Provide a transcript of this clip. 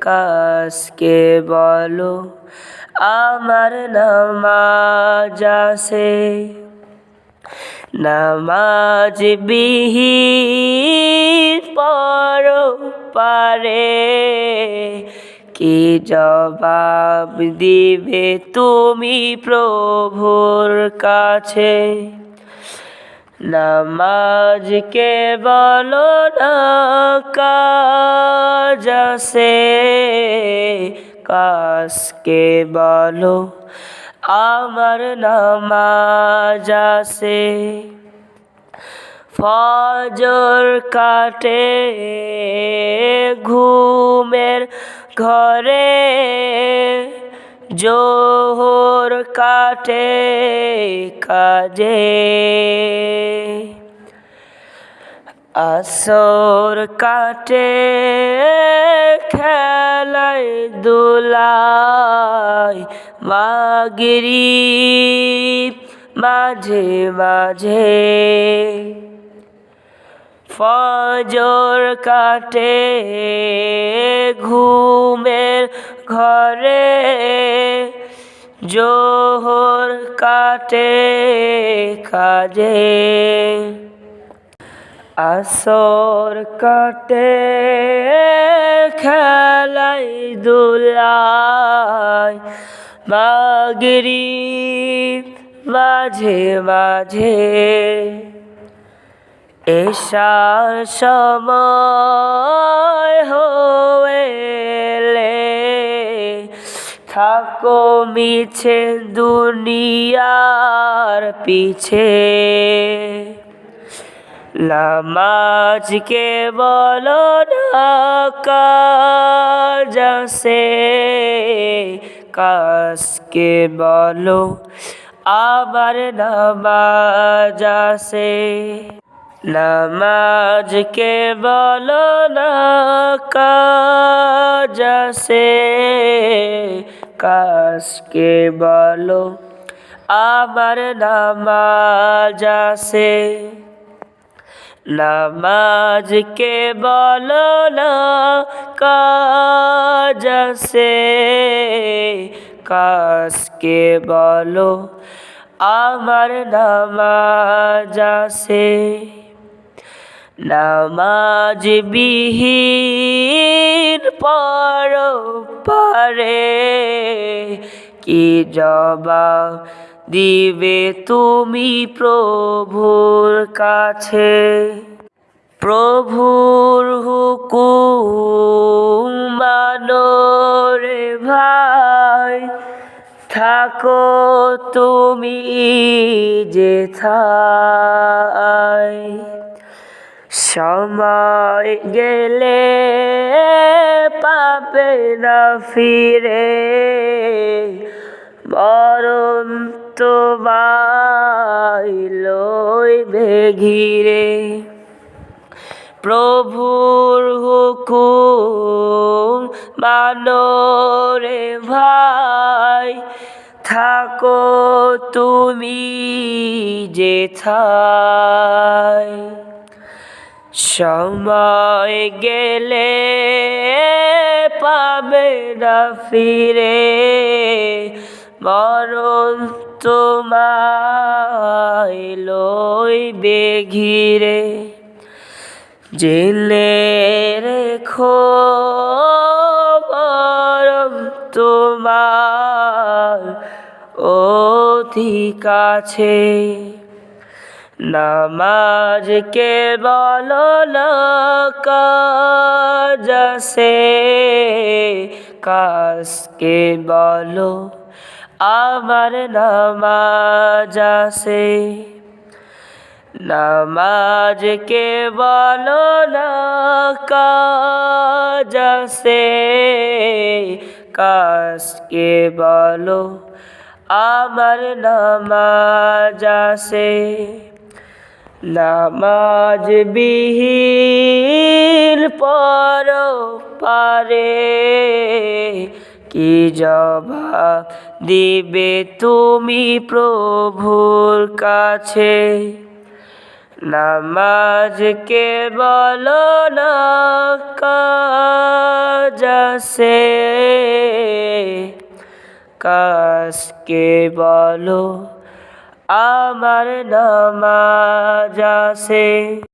কাজকে বলো, আমার নামাজ আছে নামাজ বিহীন পর পারে কি জবাব দিবে তুমি প্রভুর কাছে? নামাজকে বলো না কাজ আছে কাজকে বলো আমার নামাজ আছে ফজর কাটে ঘুমের ঘরে জোহর কাটে কাজে আসর কাটে খেলাই দোলায় মাগিরি মাঝে মাঝে ফজর কাটে ঘুমের ঘরে জোহর কাটে কাজে। আসর কাটে খেলাই দুলাই মাগরি মাঝে মাঝে এসার সময় হলে থাকো মিছে দুনিয়ার পিছে। নামাজকে বলো না কাজ আছে কাজকে বলো আবার নামাজ আছে নামাজকে বলো না কাজ কাজকে বলো আমার নামাজ আছে নামাজকে বলো না আছে। কাজকে বলো, আমার নামাজ আছে। নামাজ বিহীন পর পারে, কি জবাব দিবে তুমি প্রভুর কাছে। প্রভুর হুকুম মানো রে ভাই, থাকো তুমি যেথায় সময় গেলে পাবে না ফিরে, মরণ তোমায় লইবে ঘিরে প্রভুর হুকুম মানো রে ভাই, থাকো তুমি যেথায় সময় গেলে পাবে না ফিরে মরণ তোমায় লইবে ঘিরে জেলে রেখো মরণ তোমার অধিক আছে নামাজকে বলো না কাজ কাজকে বলো আমার নামাজ আছে। নামাজকে বলো না, কাজ বলো আমার নামাজ আছে। নামাজ বিহীন পর পারে। কি জবাব দিবে তুমি প্রভুর কাছে? নামাজকে বলো না কাজ কাজকে বলো? আমার নামাজ আছে।